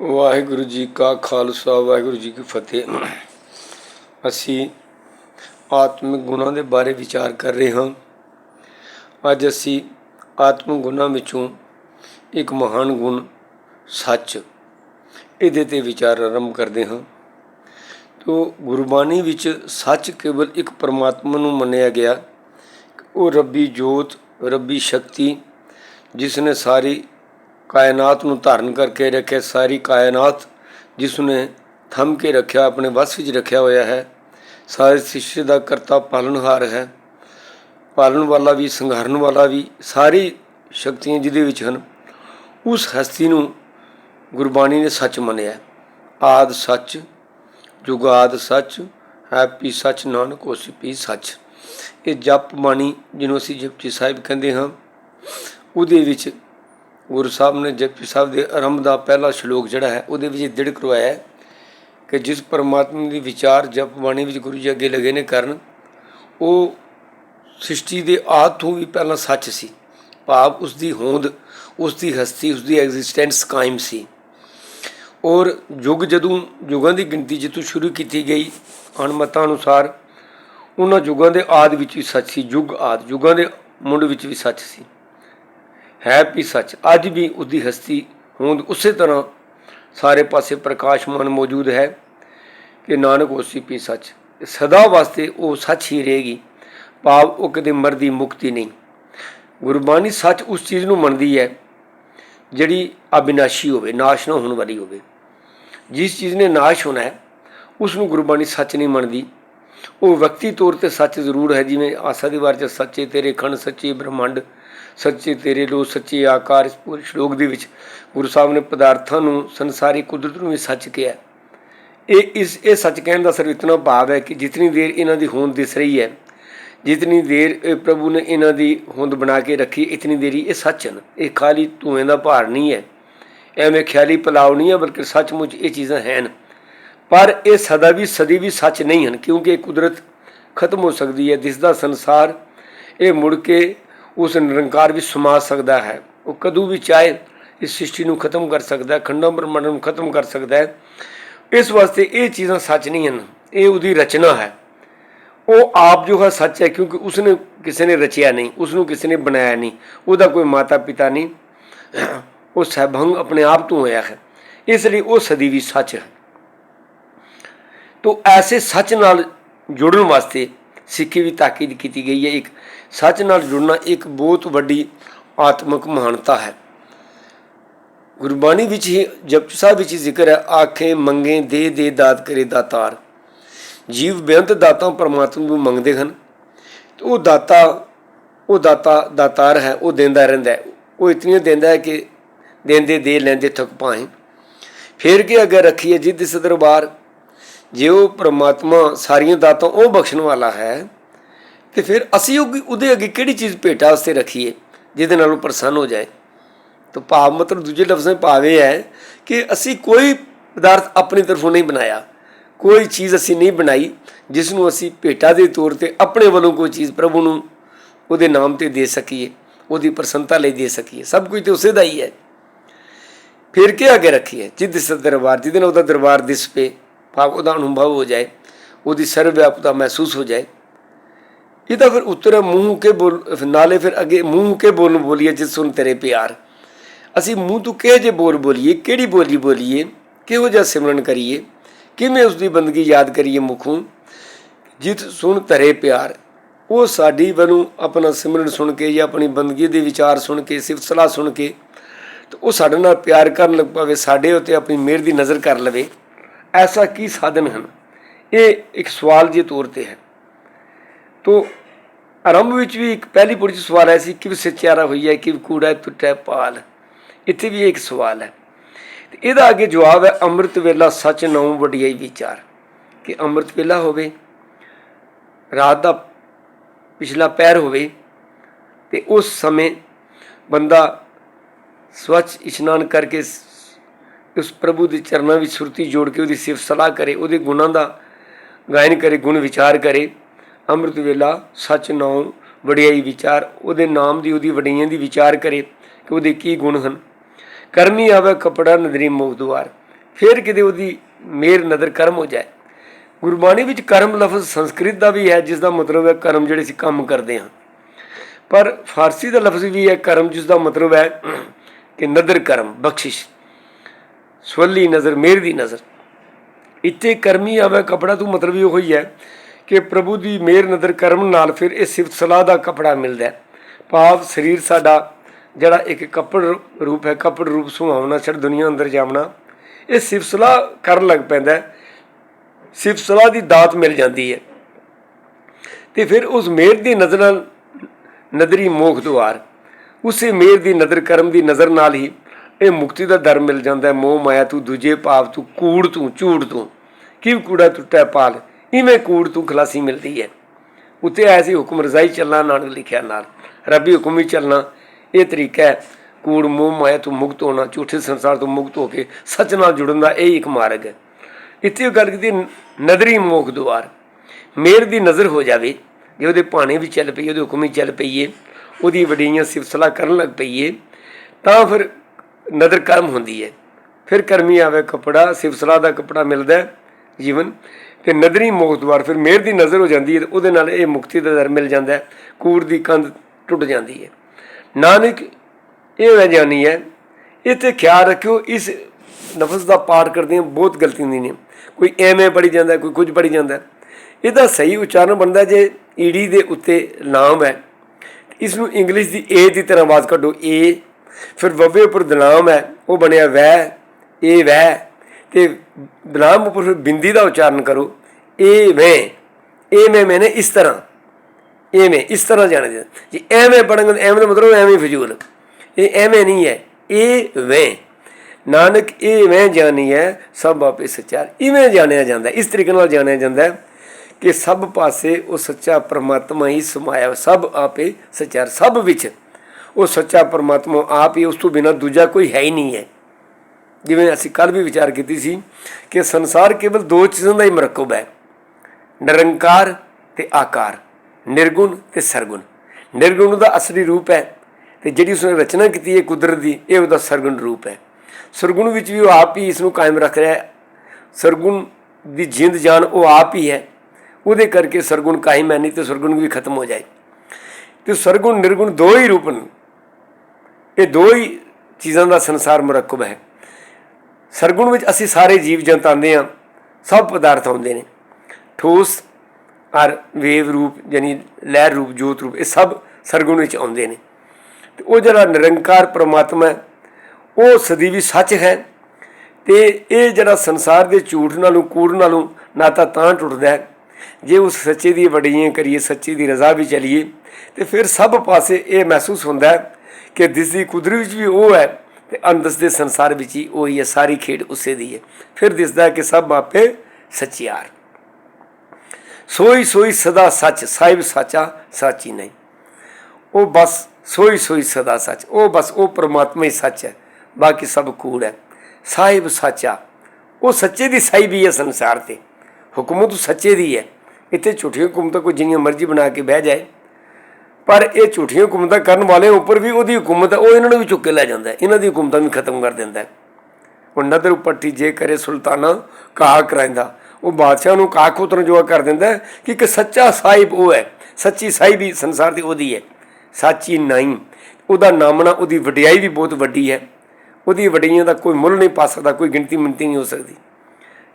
ਵਾਹਿਗੁਰੂ ਜੀ ਕਾ ਖਾਲਸਾ, ਵਾਹਿਗੁਰੂ ਜੀ ਕੀ ਫਤਿਹ। ਅਸੀਂ ਆਤਮਿਕ ਗੁਣਾਂ ਦੇ ਬਾਰੇ ਵਿਚਾਰ ਕਰ ਰਹੇ ਹਾਂ। ਅੱਜ ਅਸੀਂ ਆਤਮਿਕ ਗੁਣਾਂ ਵਿੱਚੋਂ ਇੱਕ ਮਹਾਨ ਗੁਣ, ਸੱਚ, ਇਹਦੇ ਤੇ ਵਿਚਾਰ ਆਰੰਭ ਕਰਦੇ ਹਾਂ। ਤੋ ਗੁਰਬਾਣੀ ਵਿੱਚ ਸੱਚ ਕੇਵਲ ਇੱਕ ਪਰਮਾਤਮਾ ਨੂੰ ਮੰਨਿਆ ਗਿਆ। ਉਹ ਰੱਬੀ ਜੋਤ, ਰੱਬੀ ਸ਼ਕਤੀ, ਜਿਸ ਨੇ ਸਾਰੀ ਕਾਇਨਾਤ ਨੂੰ ਧਾਰਨ ਕਰਕੇ ਰੱਖਿਆ ਸਾਰੀ ਕਾਇਨਾਤ ਜਿਸ ਨੇ ਥੰਮ ਕੇ ਰੱਖਿਆ, ਆਪਣੇ ਵਸ ਵਿੱਚ ਰੱਖਿਆ ਹੋਇਆ ਹੈ। ਸਾਰੇ ਸ੍ਰਿਸ਼ਟੀ ਦਾ ਕਰਤਾ ਪਾਲਣਹਾਰ ਹੈ। ਪਾਲਣ ਵਾਲਾ ਵੀ, ਸੰਘਾਰਨ ਵਾਲਾ ਵੀ, ਸਾਰੀ ਸ਼ਕਤੀਆਂ ਜਿਹਦੇ ਵਿੱਚ ਹਨ, ਉਸ ਹਸਤੀ ਨੂੰ ਗੁਰਬਾਣੀ ਨੇ ਸੱਚ ਮੰਨਿਆ। ਆਦ ਸੱਚ, ਜੁਗਾਦ ਸੱਚ, ਹੈਪੀ ਸੱਚ, ਨਾਨਕ ਹੋਸੀ ਪੀ ਸੱਚ। ਇਹ ਜਪ ਬਾਣੀ ਜਿਹਨੂੰ ਅਸੀਂ ਜਪਜੀ ਸਾਹਿਬ ਕਹਿੰਦੇ ਹਾਂ, ਉਹਦੇ ਵਿੱਚ ਗੁਰੂ ਸਾਹਿਬ ਨੇ ਜਪਜੀ ਸਾਹਿਬ ਦੇ ਆਰੰਭ ਦਾ ਪਹਿਲਾ ਸ਼ਲੋਕ ਜਿਹੜਾ ਹੈ, ਉਹਦੇ ਵਿੱਚ ਦ੍ਰਿੜ ਕਰਵਾਇਆ ਹੈ ਕਿ ਜਿਸ ਪਰਮਾਤਮਾ ਦੀ ਵਿਚਾਰ, ਜਪ, ਬਾਣੀ ਵਿੱਚ ਗੁਰੂ ਜੀ ਅੱਗੇ ਲਗੇ ਨੇ ਕਰਨ, ਉਹ ਸ੍ਰਿਸ਼ਟੀ ਦੇ ਆਦ ਤੋਂ ਵੀ ਪਹਿਲਾਂ ਸੱਚ ਸੀ। ਭਾਵ ਉਸ ਦੀ ਹੋਂਦ ਉਸ ਦੀ ਹਸਤੀ ਉਸ ਦੀ ਐਗਜ਼ਿਸਟੈਂਸ ਕਾਇਮ ਸੀ। ਔਰ ਯੁੱਗ ਜਦੋਂ, ਯੁੱਗਾਂ ਦੀ ਗਿਣਤੀ ਜਿੱਥੋਂ ਸ਼ੁਰੂ ਕੀਤੀ ਗਈ ਅਣਮਤਾਂ ਅਨੁਸਾਰ, ਉਹਨਾਂ ਯੁੱਗਾਂ ਦੇ ਆਦ ਵਿੱਚ ਵੀ ਸੱਚ ਸੀ, ਯੁੱਗ ਆਦ, ਯੁੱਗਾਂ ਦੇ ਮੁੱਢ ਵਿੱਚ ਵੀ ਸੱਚ ਸੀ। ਹੈ ਵੀ ਸੱਚ। ਅੱਜ ਵੀ ਉਸਦੀ ਹਸਤੀ ਹੋਂਦ ਉਸੇ ਤਰ੍ਹਾਂ ਸਾਰੇ ਪਾਸੇ ਪ੍ਰਕਾਸ਼ਮਾਨ ਮੌਜੂਦ ਹੈ ਕਿ ਨਾਨਕ ਹੋਸੀ ਪੀ ਸੱਚ। ਸਦਾ ਵਾਸਤੇ ਉਹ ਸੱਚ ਹੀ ਰਹੇਗੀ। ਭਾਵ ਉਹ ਕਦੇ ਮਰਦੀ ਮੁਕਤੀ ਨਹੀਂ। ਗੁਰਬਾਣੀ ਸੱਚ ਉਸ ਚੀਜ਼ ਨੂੰ ਮੰਨਦੀ ਹੈ ਜਿਹੜੀ ਅਬਿਨਾਸ਼ੀ ਹੋਵੇ, ਨਾਸ਼ ਨਾ ਹੋਣ ਵਾਲੀ ਹੋਵੇ। ਜਿਸ ਚੀਜ਼ ਨੇ ਨਾਸ਼ ਹੋਣਾ ਹੈ, ਉਸ ਨੂੰ ਗੁਰਬਾਣੀ ਸੱਚ ਨਹੀਂ ਮੰਨਦੀ। ਉਹ ਵਿਅਕਤੀ ਤੌਰ ਤੇ ਸੱਚ ਜ਼ਰੂਰ ਹੈ, ਜਿਵੇਂ ਆਸਾ ਦੀ ਵਾਰ ਚ ਸੱਚੇ ਤੇਰੇ ਖੰਡ, ਸੱਚੇ ਬ੍ਰਹਮੰਡ, ਸੱਚੇ ਤੇਰੇ ਲੋ ਸੱਚੇ ਆਕਾਰ ਇਸ ਪੂਰੇ ਸ਼ਲੋਕ ਦੇ ਵਿੱਚ ਗੁਰੂ ਸਾਹਿਬ ਨੇ ਪਦਾਰਥਾਂ ਨੂੰ ਸੰਸਾਰੀ ਕੁਦਰਤ ਨੂੰ ਵੀ ਸੱਚ ਕਿਹਾ ਇਹ ਇਸ, ਇਹ ਸੱਚ ਕਹਿਣ ਦਾ ਸਿਰ ਇਤਨਾ ਭਾਵ ਹੈ ਕਿ ਜਿਤਨੀ ਦੇਰ ਇਹਨਾਂ ਦੀ ਹੋਂਦ ਦਿਸ ਰਹੀ ਹੈ, ਜਿਤਨੀ ਦੇਰ ਇਹ ਪ੍ਰਭੂ ਨੇ ਇਹਨਾਂ ਦੀ ਹੋਂਦ ਬਣਾ ਕੇ ਰੱਖੀ, ਇਤਨੀ ਦੇਰੀ ਇਹ ਸੱਚ ਹਨ। ਇਹ ਖਾਲੀ ਧੂਏ ਦਾ ਭਾਰ ਨਹੀਂ ਹੈ। ਐਵੇਂ ਖਿਆਲੀ ਪਲਾਉ ਨਹੀਂ ਹੈ, ਬਲਕਿ ਸੱਚਮੁੱਚ ਇਹ ਚੀਜ਼ਾਂ ਹਨ ਪਰ ਇਹ ਸਦਾ ਵੀ ਸਦੀ ਵੀ ਸੱਚ ਨਹੀਂ ਹਨ, ਕਿਉਂਕਿ ਇਹ ਕੁਦਰਤ ਖਤਮ ਹੋ ਸਕਦੀ ਹੈ, ਦਿਸਦਾ ਸੰਸਾਰ ਇਹ ਮੁੜ ਕੇ ਉਸ ਨਿਰੰਕਾਰ ਵਿੱਚ ਸਮਾ ਸਕਦਾ ਹੈ। ਉਹ ਕਦੋਂ ਵੀ ਚਾਹੇ ਇਸ ਸ੍ਰਿਸ਼ਟੀ ਨੂੰ ਖਤਮ ਕਰ ਸਕਦਾ ਹੈ, ਖੰਡਾਂ ਬ੍ਰਹਮੰਡ ਨੂੰ ਖਤਮ ਕਰ ਸਕਦਾ ਹੈ, ਇਸ ਵਾਸਤੇ ਇਹ ਚੀਜ਼ਾਂ ਸੱਚ ਨਹੀਂ ਹਨ, ਇਹ ਉਹਦੀ ਰਚਨਾ ਹੈ। ਉਹ ਆਪ ਜੋ ਹੈ ਸੱਚ ਹੈ, ਕਿਉਂਕਿ ਉਸਨੇ ਕਿਸੇ ਨੇ ਰਚਿਆ ਨਹੀਂ ਉਸ ਨੂੰ ਕਿਸੇ ਨੇ ਬਣਾਇਆ ਨਹੀਂ, ਉਹਦਾ ਕੋਈ ਮਾਤਾ ਪਿਤਾ ਨਹੀਂ, ਉਹ ਸਹਿਭੰਗ ਆਪਣੇ ਆਪ ਤੋਂ ਹੋਇਆ ਹੈ, ਇਸ ਲਈ ਉਹ ਸਦੀ ਵੀ ਸੱਚ ਹੈ। ਤੋ ਐਸੇ ਸੱਚ ਨਾਲ ਜੁੜਨ ਵਾਸਤੇ ਸਿੱਖੀ ਵੀ ਤਾਕੀਦ ਕੀਤੀ ਗਈ ਹੈ। ਇੱਕ ਸੱਚ ਨਾਲ ਜੁੜਨਾ ਇੱਕ ਬਹੁਤ ਵੱਡੀ ਆਤਮਿਕ ਮਹਾਨਤਾ ਹੈ। ਗੁਰਬਾਣੀ ਵਿੱਚ ਹੀ ਜਪਜੀ ਸਾਹਿਬ ਵਿੱਚ ਜ਼ਿਕਰ ਹੈ, ਆਖੇ ਮੰਗੇ ਦੇ ਦੇ ਦਾਤ ਕਰੇ ਦਾਤਾਰ। ਜੀਵ ਬੇਅੰਤ ਦਾਤਾ ਪਰਮਾਤਮਾ ਨੂੰ ਮੰਗਦੇ ਹਨ। ਤੇ ਉਹ ਦਾਤਾ ਉਹ ਦਾਤਾ ਦਾਤਾਰ ਹੈ, ਉਹ ਦਿੰਦਾ ਰਹਿੰਦਾ ਉਹ ਇਤਨੀਆਂ ਦਿੰਦਾ ਹੈ ਕਿ ਦੇਂਦੇ ਦੇ ਲੈਂਦੇ ਥਕ ਪਾਏ। ਫਿਰ ਕੇ ਅਗਰ ਰੱਖੀਏ ਜਿੱਦ ਇਸ ਦਰਬਾਰ ਜੇ ਉਹ ਪ੍ਰਮਾਤਮਾ ਸਾਰੀਆਂ ਦਾਤਾਂ ਉਹ ਬਖਸ਼ਣ ਵਾਲਾ ਹੈ, ਤੇ ਫਿਰ ਅਸੀਂ ਉਹ- ਉਹਦੇ ਅੱਗੇ ਕਿਹੜੀ ਚੀਜ਼ ਭੇਟਾ ਵਾਸਤੇ ਰੱਖੀਏ, ਜਿਹਦੇ ਨਾਲ ਉਹ ਪ੍ਰਸੰਨ ਹੋ ਜਾਏ? ਤਾਂ ਭਾਵ ਮਤਲਬ ਦੂਜੇ ਲਫ਼ਜ਼ਾਂ ਵਿੱਚ ਭਾਵ ਇਹ ਹੈ ਕਿ ਅਸੀਂ ਕੋਈ ਪਦਾਰਥ ਆਪਣੀ ਤਰਫੋਂ ਨਹੀਂ ਬਣਾਇਆ। ਕੋਈ ਚੀਜ਼ ਅਸੀਂ ਨਹੀਂ ਬਣਾਈ, ਜਿਸ ਨੂੰ ਅਸੀਂ ਭੇਟਾ ਦੇ ਤੌਰ ਤੇ ਆਪਣੇ ਵੱਲੋਂ ਕੋਈ ਚੀਜ਼ ਪ੍ਰਭੂ ਨੂੰ ਉਹਦੇ ਨਾਮ ਤੇ ਦੇ ਸਕੀਏ, ਉਹਦੀ ਪ੍ਰਸੰਨਤਾ ਲਈ ਦੇ ਸਕੀਏ। ਸਭ ਕੁਝ ਤੇ ਉਸੇ ਦਾ ਹੀ ਹੈ। ਫਿਰ ਕੇ ਅੱਗੇ ਰੱਖੀਏ? ਜਿੱਦ ਇਸ ਦਰਬਾਰ, ਜਿਹਦੇ ਨਾਲ ਉਹਦਾ ਦਰਬਾਰ ਦਿਸ ਪੇ ਭਾਵ ਉਹਦਾ ਅਨੁਭਵ ਹੋ ਜਾਏ, ਉਹਦੀ ਸਰਵਿਆਪਤਾ ਮਹਿਸੂਸ ਹੋ ਜਾਏ। ਇਹ ਤਾਂ ਫਿਰ ਉੱਤਰ ਮੂੰਹ ਕੇ ਬੋਲ ਨਾਲੇ ਫਿਰ ਅੱਗੇ ਮੂੰਹ ਕੇ ਬੋਲ ਬੋਲੀਏ, ਜਿਸ ਸੁਣ ਤੇਰੇ ਪਿਆਰ। ਅਸੀਂ ਮੂੰਹ ਤੋਂ ਕਿਹ ਜੇ ਬੋਲ ਬੋਲੀਏ, ਕਿਹੜੀ ਬੋਲੀ ਬੋਲੀਏ, ਕਿਹੋ ਜਿਹਾ ਸਿਮਰਨ ਕਰੀਏ, ਕਿਵੇਂ ਉਸ ਦੀ ਬੰਦਗੀ ਯਾਦ ਕਰੀਏ ਮੁਖੋਂ ਜਿਤ ਸੁਣ ਤੇਰੇ ਪਿਆਰ। ਉਹ ਸਾਡੀ ਵੱਲੋਂ ਆਪਣਾ ਸਿਮਰਨ ਸੁਣ ਕੇ ਜਾਂ ਆਪਣੀ ਬੰਦਗੀ ਦੇ ਵਿਚਾਰ ਸੁਣ ਕੇ, ਸਿਫਤ ਸਲਾਹ ਸੁਣ ਕੇ, ਤੇ ਉਹ ਸਾਡੇ ਨਾਲ ਪਿਆਰ ਕਰਨ ਲੱਗ ਪਵੇ, ਸਾਡੇ ਉੱਤੇ ਆਪਣੀ ਮਿਹਰ ਦੀ ਨਜ਼ਰ ਕਰ ਲਵੇ। ਐਸਾ ਕੀ ਸਾਧਨ ਹਨ ਇਹ ਇੱਕ ਸਵਾਲ ਜੇ ਤੌਰ ਤੇ ਹੈ ਤੋ ਆਰੰਭ ਵਿੱਚ ਵੀ ਇੱਕ ਪਹਿਲੀ ਪੁੜੀ ਚ ਸਵਾਲ ਆਇਆ ਸੀ ਕਿ ਸੱਚਿਆਰਾ ਹੋਈ ਹੈ ਕਿ ਕੂੜਾ ਟੁੱਟਾ ਪਾਲ ਇੱਥੇ ਵੀ ਇੱਕ ਸਵਾਲ ਹੈ ਇਹਦਾ ਅੱਗੇ ਜਵਾਬ ਹੈ ਅੰਮ੍ਰਿਤ ਵੇਲਾ ਸੱਚ ਨਾਉ ਵਡਿਆਈ ਵਿਚਾਰ ਕਿ ਅੰਮ੍ਰਿਤ ਵੇਲਾ ਹੋਵੇ ਰਾਤ ਦਾ ਪਿਛਲਾ ਪੈਰ ਹੋਵੇ ਤੇ ਉਸ ਸਮੇਂ ਬੰਦਾ ਸਵੱਛ ਇਸ਼ਨਾਨ ਕਰਕੇ ਉਸ ਪ੍ਰਭੂ ਦੇ ਚਰਨਾਂ ਵਿੱਚ ਸੁਰਤੀ ਜੋੜ ਕੇ ਉਹਦੀ ਸਿਫਤ ਸਲਾਹ ਕਰੇ, ਉਹਦੇ ਗੁਣਾਂ ਦਾ ਗਾਇਨ ਕਰੇ, ਗੁਣ ਵਿਚਾਰ ਕਰੇ। ਅੰਮ੍ਰਿਤ ਵੇਲਾ, ਸੱਚ ਨਾਉ, ਵਡਿਆਈ ਵਿਚਾਰ, ਉਹਦੇ ਨਾਮ ਦੀ, ਉਹਦੀ ਵਡਿਆਈਆਂ ਦੀ ਵਿਚਾਰ ਕਰੇ ਕਿ ਉਹਦੇ ਕੀ ਗੁਣ ਹਨ। ਕਰਨੀ ਆਵੇ ਕਪੜਾ, ਨਦਰੀ ਦੁਆਰ। ਫਿਰ ਕਿਤੇ ਉਹਦੀ ਮੇਰ ਨਦਰ ਕਰਮ ਹੋ ਜਾਏ। ਗੁਰਬਾਣੀ ਵਿੱਚ ਕਰਮ ਲਫ਼ਜ਼ ਸੰਸਕ੍ਰਿਤ ਦਾ ਵੀ ਹੈ, ਜਿਸ ਦਾ ਮਤਲਬ ਹੈ ਕਰਮ ਜਿਹੜੇ ਅਸੀਂ ਕੰਮ ਕਰਦੇ ਹਾਂ। ਪਰ ਫਾਰਸੀ ਦਾ ਲਫ਼ਜ਼ ਵੀ ਹੈ ਕਰਮ, ਜਿਸ ਦਾ ਮਤਲਬ ਹੈ ਕਿ ਨਦਰ ਕਰਮ, ਬਖਸ਼ਿਸ਼। ਸਵੱਲੀ ਨਜ਼ਰ, ਮੇਰ ਦੀ ਨਜ਼ਰ। ਇੱਥੇ ਕਰਮੀ ਆਵੇ ਕਪੜਾ, ਤੋਂ ਮਤਲਬ ਇਹ ਹੋਈ ਹੈ ਕਿ ਪ੍ਰਭੂ ਦੀ ਮੇਰ ਨਜ਼ਰ ਕਰਮ ਨਾਲ ਫਿਰ ਇਹ ਸਿਫਤ ਸਲਾਹ ਦਾ ਕਪੜਾ ਮਿਲਦਾ ਭਾਵ ਸਰੀਰ ਸਾਡਾ, ਜਿਹੜਾ ਇੱਕ ਕੱਪੜ ਰੂਪ ਹੈ, ਕੱਪੜ ਰੂਪ ਸੁਹਾਵਣਾ ਛੜ ਦੁਨੀਆ ਅੰਦਰ ਜਾਵਣਾ, ਇਹ ਸਿਫਤ ਸਲਾਹ ਕਰਨ ਲੱਗ ਪੈਂਦਾ ਹੈ। ਸਿਫਤ ਸਲਾਹ ਦੀ ਦਾਤ ਮਿਲ ਜਾਂਦੀ ਹੈ। ਤੇ ਫਿਰ ਉਸ ਮੇਰ ਦੀ ਨਜ਼ਰ ਨਾਲ ਨਦਰੀ ਮੋਖ ਦੁਆਰ, ਉਸੇ ਮੇਰ ਦੀ ਨਜ਼ਰ, ਕਰਮ ਦੀ ਨਜ਼ਰ ਨਾਲ ਹੀ ਇਹ ਮੁਕਤੀ ਦਾ ਦਰ ਮਿਲ ਜਾਂਦਾ ਹੈ। ਮੋਹ ਮਾਇਆ ਤੂੰ, ਦੂਜੇ ਭਾਵ ਤੂੰ, ਕੂੜ ਤੂੰ ਝੂੜ ਤੂੰ। ਕਿਵ ਕੂੜਾ ਟੁੱਟੈ ਪਾਲ? ਇਵੇਂ ਕੂੜ ਤੂੰ ਖਲਾਸੀ ਮਿਲਦੀ ਹੈ। ਉੱਤੇ ਐਸੀ ਹੁਕਮ, ਰਜ਼ਾਈ ਚੱਲਣਾ, ਨਾਨਕ ਲਿਖਿਆ ਨਾਲ। ਰੱਬੀ ਹੁਕਮ ਹੀ ਚੱਲਣਾ। ਇਹ ਤਰੀਕਾ ਹੈ, ਕੂੜ, ਮੋਹ, ਮਾਇਆ ਤੋਂ ਮੁਕਤ ਹੋਣਾ, ਝੂਠੇ ਸੰਸਾਰ ਤੋਂ ਮੁਕਤ ਹੋ ਕੇ ਸੱਚ ਨਾਲ ਜੁੜਨ ਦਾ ਇਹ ਇੱਕ ਮਾਰਗ ਹੈ। ਇੱਥੇ ਉਹ ਗੱਲ ਕੀਤੀ, ਨਦਰੀ ਮੋਖ ਦੁਆਰ। ਮੇਰ ਦੀ ਨਜ਼ਰ ਹੋ ਜਾਵੇ, ਜੇ ਉਹਦੇ ਭਾਣੇ ਵੀ ਚੱਲ ਪਈਏ, ਉਹਦੇ ਹੁਕਮ ਹੀ ਚੱਲ ਪਈਏ, ਉਹਦੀ ਵਡੀਆਂ ਸਿਫਤਸਲਾ ਕਰਨ ਲੱਗ ਪਈਏ, ਤਾਂ ਫਿਰ ਨਦਰ ਕਰਮ ਹੁੰਦੀ ਹੈ। ਫਿਰ ਕਰਮੀ ਆਵੇ ਕਪੜਾ ਸਿਫਤਸਲਾ ਦਾ ਕਪੜਾ ਮਿਲਦਾ ਜੀਵਨ। ਤੇ ਨਦਰੀ ਮੋਖ ਦੁਆਰ ਫਿਰ ਮਿਹਰ ਦੀ ਨਜ਼ਰ ਹੋ ਜਾਂਦੀ ਹੈ ਤੇ ਉਹਦੇ ਨਾਲ ਇਹ ਮੁਕਤੀ ਦਾ ਦਰ ਮਿਲ ਜਾਂਦਾ ਹੈ। ਕੂੜ ਦੀ ਕੰਧ ਟੁੱਟ ਜਾਂਦੀ ਹੈ। ਨਾਨਕ ਇਹ ਵੈ ਜਾਨੀ ਹੈ। ਇੱਥੇ ਖਿਆਲ ਰੱਖਿਓ, ਇਸ ਨਫਸ ਦਾ ਪਾਠ ਕਰਦੇ ਹਾਂ ਬਹੁਤ ਗਲਤੀ ਹੁੰਦੀ ਨੇ। ਕੋਈ ਐਵੇਂ ਪੜੀ ਜਾਂਦਾ ਕੋਈ ਕੁਝ ਪੜੀ ਜਾਂਦਾ ਇਹਦਾ ਸਹੀ ਉਚਾਰਨ ਬਣਦਾ ਜੇ ਈੜੀ ਦੇ ਉੱਤੇ ਲਾਮ ਹੈ। ਇਸ ਨੂੰ ਇੰਗਲਿਸ਼ ਦੀ ਏ ਦੀ ਤਰ੍ਹਾਂ ਆਵਾਜ਼ ਕੱਢੋ ਏ ਫਿਰ ਵਵੇ ਉੱਪਰ ਦਲਾਮ ਹੈ, ਉਹ ਬਣਿਆ ਵੈ ਇਹ ਵੈ ਤੇ ਦਲਾਮ ਉੱਪਰ ਬਿੰਦੀ ਦਾ ਉਚਾਰਨ ਕਰੋ, ਇਹ ਵੈ ਇਹ ਮੈਂ ਮੈਨੇ ਇਸ ਤਰ੍ਹਾਂ ਐਵੇਂ ਇਸ ਤਰ੍ਹਾਂ ਜਾਣਾ ਜਾਂਦਾ। ਜੀ ਐਵੇਂ ਪੜਨ ਐਵੇਂ ਦਾ ਮਤਲਬ ਐਵੇਂ ਫਜ਼ੂਲ। ਇਹ ਐਵੇਂ ਨਹੀਂ ਹੈ, ਇਹ ਵੇਂ ਨਾਨਕ, ਇਹ ਮੈਂ ਜਾਣੀ ਹੈ, ਸਭ ਆਪੇ ਸੱਚਾ। ਇਵੇਂ ਜਾਣਿਆ ਜਾਂਦਾ, ਇਸ ਤਰੀਕੇ ਨਾਲ ਜਾਣਿਆ ਜਾਂਦਾ ਕਿ ਸਭ ਪਾਸੇ ਉਹ ਸੱਚਾ ਪਰਮਾਤਮਾ ਹੀ ਸਮਾਇਆ, ਸਭ ਆਪੇ ਸੱਚਾ, ਸਭ ਵਿੱਚ ਉਹ ਸੱਚਾ ਪਰਮਾਤਮਾ ਆਪ ਹੀ ਉਸ ਤੋਂ ਬਿਨਾ ਦੂਜਾ ਕੋਈ ਹੈ ਹੀ ਨਹੀਂ ਹੈ। ਜਿਵੇਂ ਅਸੀਂ ਕੱਲ ਵੀ ਵਿਚਾਰ ਕੀਤੀ ਸੀ ਕਿ ਸੰਸਾਰ ਕੇਵਲ ਦੋ ਚੀਜ਼ਾਂ ਦਾ ਹੀ ਮਰਕਬ ਹੈ, ਨਿਰੰਕਾਰ ਤੇ ਆਕਾਰ, ਨਿਰਗੁਣ ਤੇ ਸਰਗੁਣ। ਨਿਰਗੁਣ ਦਾ ਅਸਲੀ ਰੂਪ ਹੈ ਤੇ ਜਿਹੜੀ ਉਸਨੇ ਰਚਨਾ ਕੀਤੀ ਹੈ ਕੁਦਰਤ ਦੀ, ਇਹ ਉਹਦਾ ਸਰਗੁਣ ਰੂਪ ਹੈ। ਸਰਗੁਣ ਵਿੱਚ ਵੀ ਉਹ ਆਪ ਹੀ ਇਸ ਨੂੰ ਕਾਇਮ ਰੱਖ ਰਿਹਾ ਹੈ। ਸਰਗੁਣ ਦੀ ਜਿੰਦ ਜਾਨ ਉਹ ਆਪ ਹੀ ਹੈ। ਉਹਦੇ ਕਰਕੇ ਸਰਗੁਣ ਕਾਇਮ ਹੈ, ਨਹੀਂ ਤੇ ਸਰਗੁਣ ਵੀ ਖਤਮ ਹੋ ਜਾਏ। ਤੇ ਸਰਗੁਣ, ਨਿਰਗੁਣ ਦੋ ਹੀ ਰੂਪ ਨੇ। ਇਹ ਦੋ ਹੀ ਚੀਜ਼ਾਂ ਦਾ ਸੰਸਾਰ ਮੁਰਕਬ ਹੈ। ਸਰਗੁਣ ਵਿੱਚ ਅਸੀਂ ਸਾਰੇ ਜੀਵ ਜੰਤ ਆਉਂਦੇ ਹਾਂ, ਸਭ ਪਦਾਰਥ ਆਉਂਦੇ ਨੇ। ਠੋਸ ਔਰ ਵੇਵ ਰੂਪ ਯਾਨੀ ਲਹਿਰ ਰੂਪ, ਜੋਤ ਰੂਪ, ਇਹ ਸਭ ਸਰਗੁਣ ਵਿੱਚ ਆਉਂਦੇ ਨੇ। ਤੇ ਉਹ ਜਿਹੜਾ ਨਿਰੰਕਾਰ ਪ੍ਰਮਾਤਮਾ ਹੈ, ਉਹ ਸਦੀਵੀ ਸੱਚ ਹੈ ਤੇ ਇਹ ਜਿਹੜਾ ਸੰਸਾਰ ਦੇ ਝੂਠ ਨਾਲੋਂ, ਕੂੜ ਨਾਲੋਂ ਨਾਤਾ ਤਾਂ ਟੁੱਟਦਾ ਹੈ। ਜੇ ਉਸ ਸੱਚੇ ਦੀ ਵਡਿਆਂ ਕਰੀਏ, ਸੱਚੀ ਦੀ ਰਜ਼ਾ ਵੀ ਚਲੀਏ, ਤੇ ਫਿਰ ਸਭ ਪਾਸੇ ਇਹ ਮਹਿਸੂਸ ਹੁੰਦਾ ਹੈ ਕਿ ਦਿਸਦੀ ਕੁਦਰਤ ਵਿੱਚ ਵੀ ਉਹ ਹੈ ਤੇ ਅੰਦਸ ਦੇ ਸੰਸਾਰ ਵਿੱਚ ਹੀ ਉਹ ਹੈ, ਸਾਰੀ ਖੇਡ ਉਸੇ ਦੀ ਹੈ। ਫਿਰ ਦਿਸਦਾ ਕਿ ਸਭ ਆਪੇ ਸੱਚਿਆਰ ਸੋਈ ਸੋਈ ਸਦਾ ਸੱਚ, ਸਾਹਿਬ ਸਾਚਾ ਸਾਚੀ ਨਹੀਂ। ਉਹ ਬਸ ਸੋਈ ਸੋਈ ਸਦਾ ਸੱਚ, ਉਹ ਬਸ ਉਹ ਪ੍ਰਮਾਤਮਾ ਹੀ ਸੱਚ ਹੈ, ਬਾਕੀ ਸਭ ਕੂੜ ਹੈ। ਸਾਹਿਬ ਸਾਚਾ, ਉਹ ਸੱਚੇ ਦੀ ਸਾਈ ਵੀ ਹੈ ਸੰਸਾਰ ਤੇ। ਹੁਕਮਤ ਸੱਚੇ ਦੀ ਹੈ। ਇੱਥੇ ਝੂਠੀਆਂ ਹੁਕਮਤਾਂ ਕੋਈ ਜਿੰਨੀਆਂ ਮਰਜ਼ੀ ਬਣਾ ਕੇ ਬਹਿ ਜਾਏ। ਪਰ ਇਹ ਝੂਠੀਆਂ ਹੁਕਮਤਾਂ ਕਰਨ ਵਾਲੇ ਉੱਪਰ ਵੀ ਉਹਦੀ ਹੁਕਮਤ ਹੈ, ਉਹ ਇਹਨਾਂ ਨੂੰ ਵੀ ਚੁੱਕ ਕੇ ਲੈ ਜਾਂਦਾ ਹੈ। ਇਹਨਾਂ ਦੀ ਹੁਕਮਤਾਂ ਵੀ ਖਤਮ ਕਰ ਦਿੰਦਾ ਹੈ। ਉਹ ਨਦਰ ਉੱਪਰ ਜੇ ਕਰੇ ਸੁਲਤਾਨਾ ਕਹਾ ਕਰਾਂਦਾ ਉਹ ਬਾਦਸ਼ਾਹ ਨੂੰ ਕਾਖ ਉਤਰਨ ਜੋਗਾ ਕਰ ਦਿੰਦਾ ਕਿ ਇੱਕ ਸੱਚਾ ਸਾਹਿਬ ਉਹ ਹੈ। ਸੱਚੀ ਸਾਹਿਬ ਹੀ ਸੰਸਾਰ ਦੀ ਉਹਦੀ ਹੈ। ਸਾਚੀ ਨਹੀਂ। ਉਹਦਾ ਨਾਮਣਾ ਉਹਦੀ ਵਡਿਆਈ ਵੀ ਬਹੁਤ ਵੱਡੀ ਹੈ। ਉਹਦੀ ਵਡਿਆਈਆਂ ਦਾ ਕੋਈ ਮੁੱਲ ਨਹੀਂ ਪਾ ਸਕਦਾ, ਕੋਈ ਗਿਣਤੀ ਮਿੰਤੀ ਨਹੀਂ ਹੋ ਸਕਦੀ।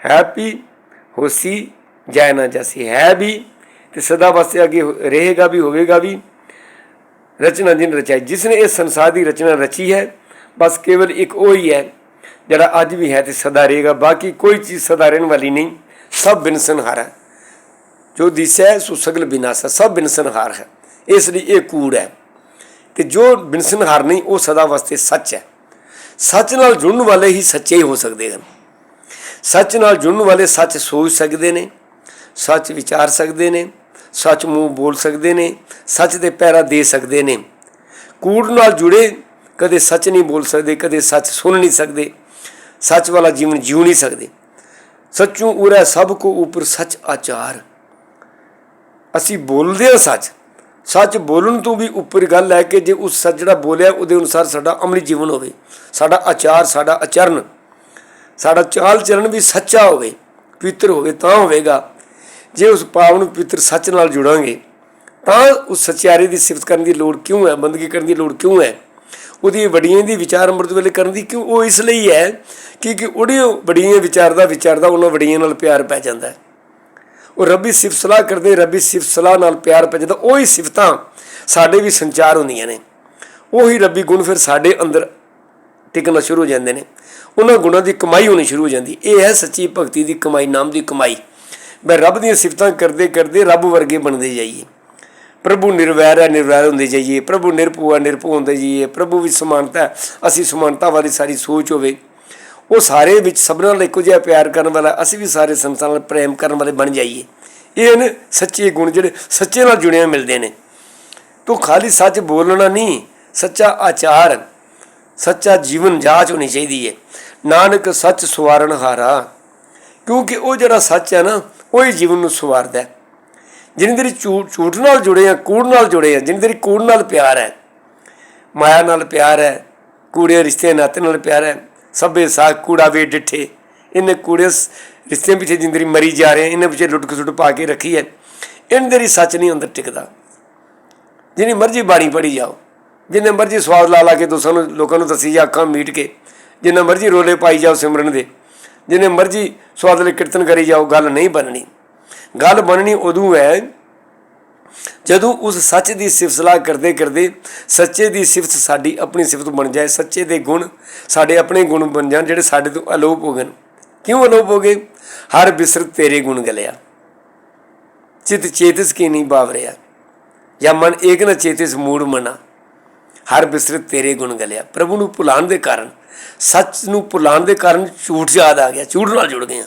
ਹੈਪੀ ਹੋਸੀ ਜੈ ਨਾ ਜੈਸੀ। ਹੈ ਵੀ ਤੇ ਸਦਾ ਵਾਸਤੇ ਅੱਗੇ ਰਹੇਗਾ ਵੀ, ਹੋਵੇਗਾ ਵੀ। ਰਚਨਾ ਜਿਨ ਰਚਾਈ ਜਿਸ ਨੇ ਇਸ ਸੰਸਾਰ ਦੀ ਰਚਨਾ ਰਚੀ ਹੈ, ਬਸ ਕੇਵਲ ਇੱਕ ਉਹ ਹੀ ਹੈ, ਜਿਹੜਾ ਅੱਜ ਵੀ ਹੈ ਤੇ ਸਦਾ ਰਹੇਗਾ, ਬਾਕੀ ਕੋਈ ਚੀਜ਼ ਸਦਾ ਰਹਿਣ ਵਾਲੀ ਨਹੀਂ, ਸਭ ਬਿਨਸਨਹਾਰ ਹੈ। ਜੋ ਦਿਸੈ, ਸੋ ਸਗਲ ਬਿਨਾਸਾ, ਸਭ ਬਿਨਸਨਹਾਰ ਹੈ। ਇਸ ਲਈ ਇਹ ਕੂੜ ਹੈ ਕਿ ਜੋ ਬਿਨਸਨਹਾਰ ਨਹੀਂ, ਉਹ ਸਦਾ ਵਾਸਤੇ ਸੱਚ ਹੈ। ਸੱਚ ਨਾਲ ਜੁੜਨ ਵਾਲੇ ਹੀ ਸੱਚੇ ਹੋ ਸਕਦੇ ਹਨ। ਸੱਚ ਨਾਲ ਜੁੜਨ ਵਾਲੇ ਸੱਚ ਸੋਚ ਸਕਦੇ ਨੇ, ਸੱਚ ਵਿਚਾਰ ਸਕਦੇ ਨੇ ਸੱਚ ਮੂੰਹ ਬੋਲ ਸਕਦੇ ਨੇ, ਸੱਚ ਦੇ ਪੈਰਾ ਦੇ ਸਕਦੇ ਨੇ। ਕੂੜ ਨਾਲ ਜੁੜੇ ਕਦੇ ਸੱਚ ਨਹੀਂ ਬੋਲ ਸਕਦੇ, ਕਦੇ ਸੱਚ ਸੁਣ ਨਹੀਂ ਸਕਦੇ, ਸੱਚ ਵਾਲਾ ਜੀਵਨ ਜਿਉ ਨਹੀਂ ਸਕਦੇ। ਸੱਚੂ ਉਰੇ ਸਭ ਕੋ ਉਪਰ ਸੱਚ ਆਚਾਰ। ਅਸੀਂ ਬੋਲਦੇ ਹਾਂ ਸੱਚ। ਸੱਚ ਬੋਲਣ ਤੋਂ ਵੀ ਉੱਪਰ ਗੱਲ ਹੈ ਕਿ ਜੇ ਉਸ ਸੱਚ ਜਿਹੜਾ ਬੋਲਿਆ, ਉਹਦੇ ਅਨੁਸਾਰ ਸਾਡਾ ਅਮਲੀ ਜੀਵਨ ਹੋਵੇ, ਸਾਡਾ ਆਚਾਰ, ਸਾਡਾ ਆਚਰਨ ਸਾਡਾ ਚਾਲ ਚੱਲਣ ਵੀ ਸੱਚਾ ਹੋਵੇ, ਪਵਿੱਤਰ ਹੋਵੇ ਤਾਂ ਹੋਵੇਗਾ। ਜੇ ਉਸ ਪਾਵਨ ਪਵਿੱਤਰ ਸੱਚ ਨਾਲ ਜੁੜਾਂਗੇ, ਤਾਂ ਉਸ ਸੱਚਿਆਰੇ ਦੀ ਸਿਫਤ ਕਰਨ ਦੀ ਲੋੜ ਕਿਉਂ ਹੈ? ਬੰਦਗੀ ਕਰਨ ਦੀ ਲੋੜ ਕਿਉਂ ਹੈ? ਉਹਦੀ ਵਡੀਆਂ ਦੀ ਵਿਚਾਰ ਅੰਮ੍ਰਿਤ ਵੇਲੇ ਕਰਨ ਦੀ ਕਿਉਂ? ਉਹ ਇਸ ਲਈ ਹੈ ਕਿ ਕਿ ਉਹਦੇ ਵਡੀਆਂ ਵਿਚਾਰਦਾ ਵਿਚਾਰਦਾ ਉਹਨਾਂ ਵਡੀਆਂ ਨਾਲ ਪਿਆਰ ਪੈ ਜਾਂਦਾ ਹੈ। ਉਹ ਰੱਬੀ ਸਿਫਤ ਸਲਾਹ ਕਰਦੇ, ਰੱਬੀ ਸਿਫਤ ਸਲਾਹ ਨਾਲ ਪਿਆਰ ਪੈ ਜਾਂਦਾ, ਉਹੀ ਸਿਫਤਾਂ ਸਾਡੇ ਵੀ ਸੰਚਾਰ ਹੁੰਦੀਆਂ ਨੇ। ਉਹੀ ਰੱਬੀ ਗੁਣ ਫਿਰ ਸਾਡੇ ਅੰਦਰ ਟਿਕਣਾ ਸ਼ੁਰੂ ਹੋ ਜਾਂਦੇ ਨੇ। ਉਹਨਾਂ ਗੁਣਾਂ ਦੀ ਕਮਾਈ ਹੋਣੀ ਸ਼ੁਰੂ ਹੋ ਜਾਂਦੀ। ਇਹ ਹੈ ਸੱਚੀ ਭਗਤੀ ਦੀ ਕਮਾਈ, ਨਾਮ ਦੀ ਕਮਾਈ। ਮੈਂ ਰੱਬ ਦੀਆਂ ਸਿਫਤਾਂ ਕਰਦੇ ਕਰਦੇ ਰੱਬ ਵਰਗੇ ਬਣਦੇ ਜਾਈਏ। ਪ੍ਰਭੂ ਨਿਰਵੈਰ ਹੈ, ਨਿਰਵੈਰ ਹੁੰਦੇ ਜਾਈਏ। ਪ੍ਰਭੂ ਨਿਰਭੂ ਹੈ, ਨਿਰਭੂ ਹੁੰਦੇ ਜਾਈਏ। ਪ੍ਰਭੂ ਵਿੱਚ ਸਮਾਨਤਾ ਅਸੀਂ ਸਮਾਨਤਾ ਵਾਲੀ ਸਾਰੀ ਸੋਚ ਹੋਵੇ। ਉਹ ਸਾਰੇ ਵਿੱਚ ਸਭਨਾਂ ਨਾਲ ਇੱਕੋ ਜਿਹਾ ਪਿਆਰ ਕਰਨ ਵਾਲਾ, ਅਸੀਂ ਵੀ ਸਾਰੇ ਸੰਸਾਰ ਨਾਲ ਪ੍ਰੇਮ ਕਰਨ ਵਾਲੇ ਬਣ ਜਾਈਏ। ਇਹ ਨੇ ਸੱਚੇ ਗੁਣ ਜਿਹੜੇ ਸੱਚੇ ਨਾਲ ਜੁੜਿਆ ਮਿਲਦੇ ਨੇ। ਤੂੰ ਖਾਲੀ ਸੱਚ ਬੋਲਣਾ ਨਹੀਂ, ਸੱਚਾ ਆਚਾਰ, ਸੱਚਾ ਜੀਵਨ ਜਾਂਚ ਹੋਣੀ ਚਾਹੀਦੀ ਹੈ। ਨਾਨਕ ਸੱਚ ਸਵਾਰਨ ਹਾਰਾ। ਕਿਉਂਕਿ ਉਹ ਜਿਹੜਾ ਸੱਚ ਹੈ ਨਾ ਉਹ ਹੀ ਜੀਵਨ ਨੂੰ ਸਵਾਰਦਾ ਹੈ। ਜਿੰਨੀ ਦੇਰੀ ਝੂਠ ਝੂਠ ਨਾਲ ਜੁੜੇ ਆ, ਕੂੜ ਨਾਲ ਜੁੜੇ ਆ ਜਿੰਨੀ ਦੇਰੀ ਕੂੜ ਨਾਲ ਪਿਆਰ ਹੈ, ਮਾਇਆ ਨਾਲ ਪਿਆਰ ਹੈ, ਕੂੜੇ ਰਿਸ਼ਤੇ ਨਾਤੇ ਨਾਲ ਪਿਆਰ ਹੈ, ਸਭੇ ਸਾਖ ਕੂੜਾ ਵੇ ਡਿੱਠੇ, ਇਹਨੇ ਕੂੜੇ ਸ- ਰਿਸ਼ਤੇ ਪਿੱਛੇ ਜਿੰਦਰੀ ਮਰੀ ਜਾ ਰਹੇ ਇਹਨੇ ਪਿੱਛੇ ਲੁੱਟ ਖਸੁੱਟ ਪਾ ਕੇ ਰੱਖੀ ਹੈ, ਇਹਨਾਂ ਦੇਰੀ ਸੱਚ ਨਹੀਂ ਅੰਦਰ ਟਿਕਦਾ। ਜਿੰਨੀ ਮਰਜ਼ੀ ਬਾਣੀ ਪੜੀ ਜਾਓ ਜਿੰਨੇ ਮਰਜ਼ੀ ਸਵਾਦ ਲਾ ਲਾ ਕੇ ਦੋਸਾਂ ਨੂੰ, ਲੋਕਾਂ ਨੂੰ ਦੱਸੀ ਜਾ ਅੱਖਾਂ ਮੀਟ ਕੇ ਜਿੰਨਾ ਮਰਜ਼ੀ ਰੋਲੇ ਪਾਈ ਜਾਓ ਸਿਮਰਨ ਦੇ ਜਿੰਨੇ ਮਰਜ਼ੀ ਸਵਾਦ ਕੀਰਤਨ ਕਰੀ ਜਾਓ, ਗੱਲ ਨਹੀਂ ਬਣਨੀ। ਗੱਲ ਬਣਨੀ ਉਦੋਂ ਹੈ ਜਦੋਂ ਉਸ ਸੱਚ ਦੀ ਸਿਫਤ ਸਲਾਹ ਕਰਦੇ ਕਰਦੇ ਸੱਚੇ ਦੀ ਸਿਫਤ ਸਾਡੀ ਆਪਣੀ ਸਿਫਤ ਬਣ ਜਾਏ, ਸੱਚੇ ਦੇ ਗੁਣ ਸਾਡੇ ਆਪਣੇ ਗੁਣ ਬਣ ਜਾਣ ਜਿਹੜੇ ਸਾਡੇ ਤੋਂ ਅਲੋਪ ਹੋ ਗਏ ਕਿਉਂ ਅਲੋਪ ਹੋ ਗਏ? ਹਰ ਬਿਸਰ ਤੇਰੇ ਗੁਣ ਗਲਿਆ। ਚਿਤ ਚੇਤਸ ਕੀ ਨਹੀਂ ਬਾਵਰਿਆ ਜਾਂ ਮਨ ਏਕ ਨਾ ਚੇਤਸ, ਮੂੜ ਮਨਾ। ਹਰ ਬਿਸਰਤ ਤੇਰੇ ਗੁਣ ਗਲਿਆ। ਪ੍ਰਭੂ ਨੂੰ ਭੁਲਾਣ ਦੇ ਕਾਰਨ ਸੱਚ ਨੂੰ ਭੁਲਾਣ ਦੇ ਕਾਰਨ ਝੂਠ ਯਾਦ ਆ ਗਿਆ, ਝੂਠ ਨਾਲ ਜੁੜ ਗਏ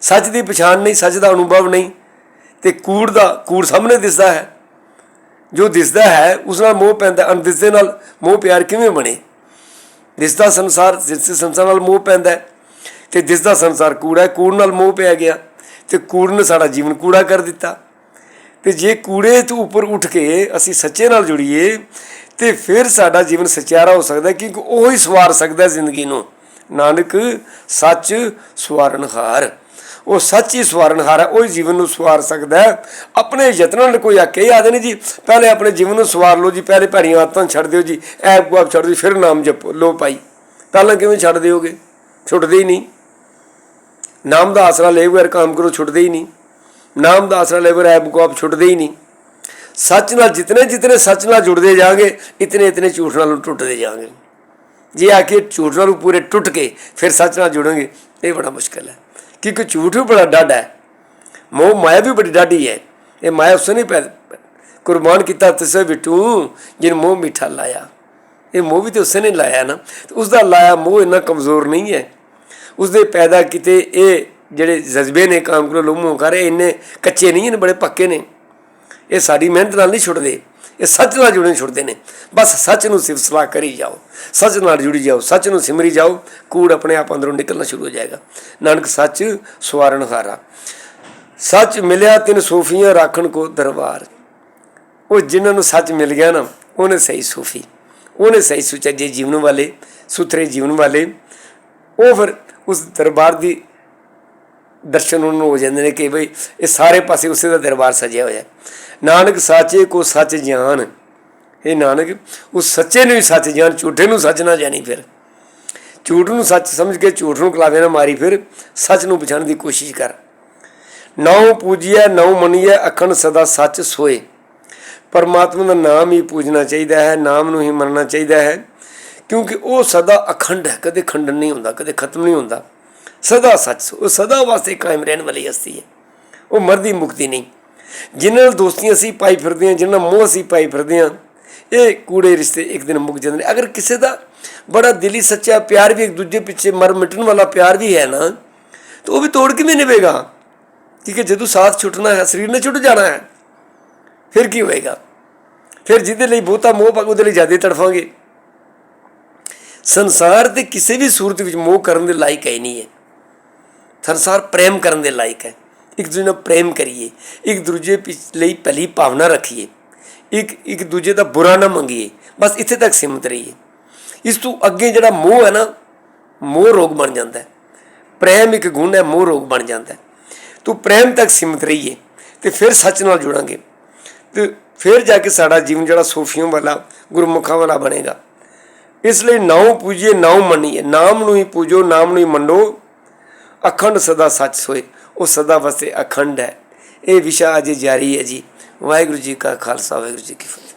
ਸੱਚ ਦੀ ਪਛਾਣ ਨਹੀਂ, ਸੱਚ ਦਾ ਅਨੁਭਵ ਨਹੀਂ, ਤੇ ਕੂੜ ਦਾ, ਕੂੜ ਸਾਹਮਣੇ ਦਿਸਦਾ ਹੈ। ਜੋ ਦਿਸਦਾ ਹੈ, ਉਸ ਨਾਲ ਮੋਹ ਪੈਂਦਾ, ਅਣਦਿਸਦੇ ਨਾਲ ਮੋਹ ਪਿਆਰ ਕਿਵੇਂ ਬਣੇ? ਦਿਸਦਾ ਸੰਸਾਰ ਦਿਸਦੇ ਸੰਸਾਰ ਨਾਲ ਮੋਹ ਪੈਂਦਾ ਤੇ ਦਿਸਦਾ ਸੰਸਾਰ ਕੂੜਾ ਹੈ, ਕੂੜ ਨਾਲ ਮੋਹ ਪਿਆ ਗਿਆ, ਤੇ ਕੂੜ ਨੇ ਸਾਡਾ ਜੀਵਨ ਕੂੜਾ ਕਰ ਦਿੱਤਾ। ਤੇ ਜੇ ਕੂੜੇ ਤੋਂ ਉੱਪਰ ਉੱਠ ਕੇ ਅਸੀਂ ਸੱਚੇ ਨਾਲ ਜੁੜੀਏ ਤੇ ਫਿਰ ਸਾਡਾ ਜੀਵਨ ਸਚਿਆਰਾ ਹੋ ਸਕਦਾ ਕਿਉਂਕਿ ਉਹ ਹੀ ਸਵਾਰ ਸਕਦਾ ਜ਼ਿੰਦਗੀ ਨੂੰ। ਨਾਨਕ, ਸੱਚ ਸਵਾਰਨਹਾਰ। ਉਹ ਸੱਚ ਹੀ ਸਵਾਰਨਹਾਰ ਹੈ, ਉਹ ਹੀ ਜੀਵਨ ਨੂੰ ਸਵਾਰ ਸਕਦਾ ਆਪਣੇ ਯਤਨਾਂ ਨਾਲ ਕੋਈ ਆਕੇ ਯਾਦ ਨਹੀਂ ਜੀ? ਪਹਿਲੇ ਆਪਣੇ ਜੀਵਨ ਨੂੰ ਸਵਾਰ ਲਓ ਜੀ, ਪਹਿਲੇ ਭੈੜੀਆਂ ਆਦਤਾਂ ਛੱਡ ਦਿਓ ਜੀ ਐਬ ਗੁਆਪ ਛੱਡ ਦਿਓ, ਫਿਰ ਨਾਮ ਜਪੋ, ਲੋ ਭਾਈ। ਪਹਿਲਾਂ ਕਿਵੇਂ ਛੱਡ ਦਿਓਗੇ? ਛੁੱਟਦੇ ਹੀ ਨਹੀਂ। ਨਾਮ ਦਾ ਆਸਰਾ ਲੈ ਬਗੈਰ ਕੰਮ ਕਰੋ, ਛੁੱਟਦੇ ਹੀ ਨਹੀਂ। ਨਾਮ ਦਾ ਆਸਰਾ ਲੈ ਬਗੈਰ ਐਪ ਕੋ ਛੁੱਟਦੇ ਹੀ ਨਹੀਂ। ਸੱਚ ਨਾਲ ਜਿਤਨੇ ਜਿਤਨੇ ਸੱਚ ਨਾਲ ਜੁੜਦੇ ਜਾਗੇ ਇਤਨੇ ਇਤਨੇ ਝੂਠ ਨਾਲੋਂ ਟੁੱਟਦੇ ਜਾਗੇ ਜੇ ਆ ਕੇ ਝੂਠ ਨਾਲੋਂ ਪੂਰੇ ਟੁੱਟ ਕੇ ਫਿਰ ਸੱਚ ਨਾਲ ਜੁੜਾਂਗੇ ਇਹ ਬੜਾ ਮੁਸ਼ਕਲ ਹੈ। ਕਿਉਂਕਿ ਝੂਠ ਵੀ ਬੜਾ ਡਾਢਾ ਹੈ। ਮੋਹ ਮਾਇਆ ਵੀ ਬੜੀ ਡਾਢੀ ਹੈ। ਇਹ ਮਾਇਆ ਉਸੇ ਨੇ ਪੈਦਾ ਕੁਰਬਾਨ ਕੀਤਾ ਤਿਸੇ ਬਿਟੂ ਜਿਨ ਮੋਹ ਮਿੱਠਾ ਲਾਇਆ। ਇਹ ਮੋਹ ਵੀ ਤੇ ਉਸੇ ਨੇ ਲਾਇਆ ਨਾ। ਤੇ ਉਸ ਦਾ ਲਾਇਆ ਮੋਹ ਇੰਨਾ ਕਮਜ਼ੋਰ ਨਹੀਂ ਹੈ। ਉਸ ਦੇ ਪੈਦਾ ਕੀਤੇ ਇਹ ਜਿਹੜੇ ਜਜ਼ਬੇ ਨੇ, ਕਾਮ ਕਰੋ ਲੋਮੋ ਕਰੇ ਇੰਨੇ ਕੱਚੇ ਨਹੀਂ ਨੇ ਬੜੇ ਪੱਕੇ ਨੇ। ਇਹ ਸਾਡੀ ਮਿਹਨਤ ਨਾਲ ਨਹੀਂ ਛੁੱਟਦੇ। ਇਹ ਸੱਚ ਨਾਲ ਜੁੜੇ ਛੁੱਟਦੇ ਨੇ। ਬਸ ਸੱਚ ਨੂੰ ਸਿਫਤ ਕਰੀ ਜਾਓ। ਸੱਚ ਨਾਲ ਜੁੜੀ ਜਾਓ। ਸੱਚ ਨੂੰ ਸਿਮਰੀ ਜਾਓ। ਕੂੜ ਆਪਣੇ ਆਪ ਅੰਦਰੋਂ ਨਿਕਲਣਾ ਸ਼ੁਰੂ ਹੋ ਜਾਏਗਾ। ਨਾਨਕ ਸੱਚ ਸਵਾਰਨ ਹਾਰਾ। ਸੱਚ ਮਿਲਿਆ ਤਿੰਨ ਸੂਫੀਆਂ ਰਾਖਣ ਕੋ ਦਰਬਾਰ। ਉਹ ਜਿਨ੍ਹਾਂ ਨੂੰ ਸੱਚ ਮਿਲ ਗਿਆ ਨਾ, ਉਹਨੇ ਸਹੀ ਸੂਫੀ। ਉਹਨੇ ਸਹੀ ਸੁਚੱਜੇ ਜੀਵਨ ਵਾਲੇ, ਸੁਥਰੇ ਜੀਵਨ ਵਾਲੇ। ਉਹ ਫਿਰ ਉਸ ਦਰਬਾਰ ਦੀ ਦਰਸ਼ਨ ਉਹਨਾਂ ਨੂੰ ਹੋ ਜਾਂਦੇ ਨੇ ਕਿ ਬਈ ਇਹ ਸਾਰੇ ਪਾਸੇ ਉਸੇ ਦਾ ਦਰਬਾਰ ਸਜਿਆ ਹੋਇਆ ਨਾਨਕ ਸਾਚੇ ਕੋ ਸੱਚ ਜਾਣ ਇਹ ਨਾਨਕ, ਉਸ ਸੱਚੇ ਨੂੰ ਹੀ ਸੱਚ ਜਾਣ ਝੂਠੇ ਨੂੰ ਸੱਚ ਨਾ ਜਾਣੀ ਫਿਰ। ਝੂਠ ਨੂੰ ਸੱਚ ਸਮਝ ਕੇ ਝੂਠ ਨੂੰ ਕਲਾਵੇ ਨਾ ਮਾਰੀ ਫਿਰ, ਸੱਚ ਨੂੰ ਪਛਾਣਨ ਦੀ ਕੋਸ਼ਿਸ਼ ਕਰ। ਨਾਉ ਪੂਜੀਐ ਨਾਉ ਮੰਨੀਐ, ਅਖੰਡ ਸਦਾ ਸੱਚ ਸੋਏ। ਪਰਮਾਤਮਾ ਦਾ ਨਾਮ ਹੀ ਪੂਜਣਾ ਚਾਹੀਦਾ ਹੈ, ਨਾਮ ਨੂੰ ਹੀ ਮੰਨਣਾ ਚਾਹੀਦਾ ਹੈ। ਕਿਉਂਕਿ ਉਹ ਸਦਾ ਅਖੰਡ ਹੈ, ਕਦੇ ਖੰਡਨ ਨਹੀਂ ਹੁੰਦਾ, ਕਦੇ ਖਤਮ ਨਹੀਂ ਹੁੰਦਾ। ਸਦਾ ਸੱਚ, ਉਹ ਸਦਾ ਵਾਸਤੇ ਕਾਇਮ ਰਹਿਣ ਵਾਲੀ ਹਸਤੀ ਹੈ। ਉਹ ਮਰਦੀ ਮੁਕਤੀ ਨਹੀਂ। ਜਿਨ੍ਹਾਂ ਨਾਲ ਦੋਸਤੀਆਂ ਅਸੀਂ ਪਾਈ ਫਿਰਦੇ ਹਾਂ, ਜਿਨ੍ਹਾਂ ਮੋਹ ਅਸੀਂ ਪਾਈ ਫਿਰਦੇ ਹਾਂ, ਇਹ ਕੂੜੇ ਰਿਸ਼ਤੇ ਇੱਕ ਦਿਨ ਮੁੱਕ ਜਾਂਦੇ ਨੇ। ਅਗਰ ਕਿਸੇ ਦਾ ਬੜਾ ਦਿਲੀ ਸੱਚਾ ਪਿਆਰ ਵੀ ਇੱਕ ਦੂਜੇ ਪਿੱਛੇ ਮਰ ਮਿਟਣ ਵਾਲਾ ਪਿਆਰ ਵੀ ਹੈ ਨਾ, ਤਾਂ ਉਹ ਵੀ ਤੋੜ ਕਿਵੇਂ ਨਿਵੇਗਾ ਕਿਉਂਕਿ ਜਦੋਂ ਸਾਥ ਛੁੱਟਣਾ ਹੈ, ਸਰੀਰ ਨੇ ਛੁੱਟ ਜਾਣਾ ਹੈ, ਫਿਰ ਕੀ ਹੋਏਗਾ? ਫਿਰ ਜਿਹਦੇ ਲਈ ਬਹੁਤਾ ਮੋਹ ਪਾ ਉਹਦੇ ਲਈ ਜ਼ਿਆਦਾ ਤੜਫਾਂਗੇ। ਸੰਸਾਰ ਦੇ ਕਿਸੇ ਵੀ ਸੂਰਤ ਵਿੱਚ ਮੋਹ ਕਰਨ ਦੇ ਲਾਇਕ ਹੈ ਨਹੀਂ ਹੈ। ਸੰਸਾਰ ਪ੍ਰੇਮ ਕਰਨ ਦੇ ਲਾਇਕ ਹੈ। ਇੱਕ ਦੂਜੇ ਨਾਲ ਪ੍ਰੇਮ ਕਰੀਏ। ਇੱਕ ਦੂਜੇ ਪਿਛ- ਲਈ ਭਲੀ ਭਾਵਨਾ ਰੱਖੀਏ। ਇੱਕ ਇੱਕ ਦੂਜੇ ਦਾ ਬੁਰਾ ਨਾ ਮੰਗੀਏ। ਬਸ ਇੱਥੇ ਤੱਕ ਸੀਮਤ ਰਹੀਏ। ਇਸ ਤੋਂ ਅੱਗੇ ਜਿਹੜਾ ਮੋਹ ਹੈ ਨਾ, ਮੋਹ ਰੋਗ ਬਣ ਜਾਂਦਾ ਹੈ। ਪ੍ਰੇਮ ਇੱਕ ਗੁਣ ਹੈ, ਮੋਹ ਰੋਗ ਬਣ ਜਾਂਦਾ ਹੈ। ਤੂੰ ਪ੍ਰੇਮ ਤੱਕ ਸੀਮਤ ਰਹੀਏ ਤੇ ਫਿਰ ਸੱਚ ਨਾਲ ਜੁੜਾਂਗੇ। ਤੇ ਫਿਰ ਜਾ ਕੇ ਸਾਡਾ ਜੀਵਨ ਜਿਹੜਾ ਸੂਫੀਆਂ ਵਾਲਾ, ਗੁਰਮੁਖਾਂ ਵਾਲਾ ਬਣੇਗਾ। ਇਸ ਲਈ ਨਾਉ ਪੂਜੀਏ, ਨਾਉ ਮੰਨੀਏ। ਨਾਮ ਨੂੰ ਹੀ ਪੂਜੋ, ਨਾਮ ਨੂੰ ਹੀ ਮੰਨੋ। ਅਖੰਡ ਸਦਾ ਸੱਚ ਸੋਏ, ਉਹ ਸਦਾ ਵਾਸਤੇ ਅਖੰਡ ਹੈ। ਇਹ ਵਿਸ਼ਾ ਅਜੇ ਜਾਰੀ ਹੈ ਜੀ। ਵਾਹਿਗੁਰੂ ਜੀ ਕਾ ਖਾਲਸਾ, ਵਾਹਿਗੁਰੂ ਜੀ ਕੀ ਫਤਿਹ।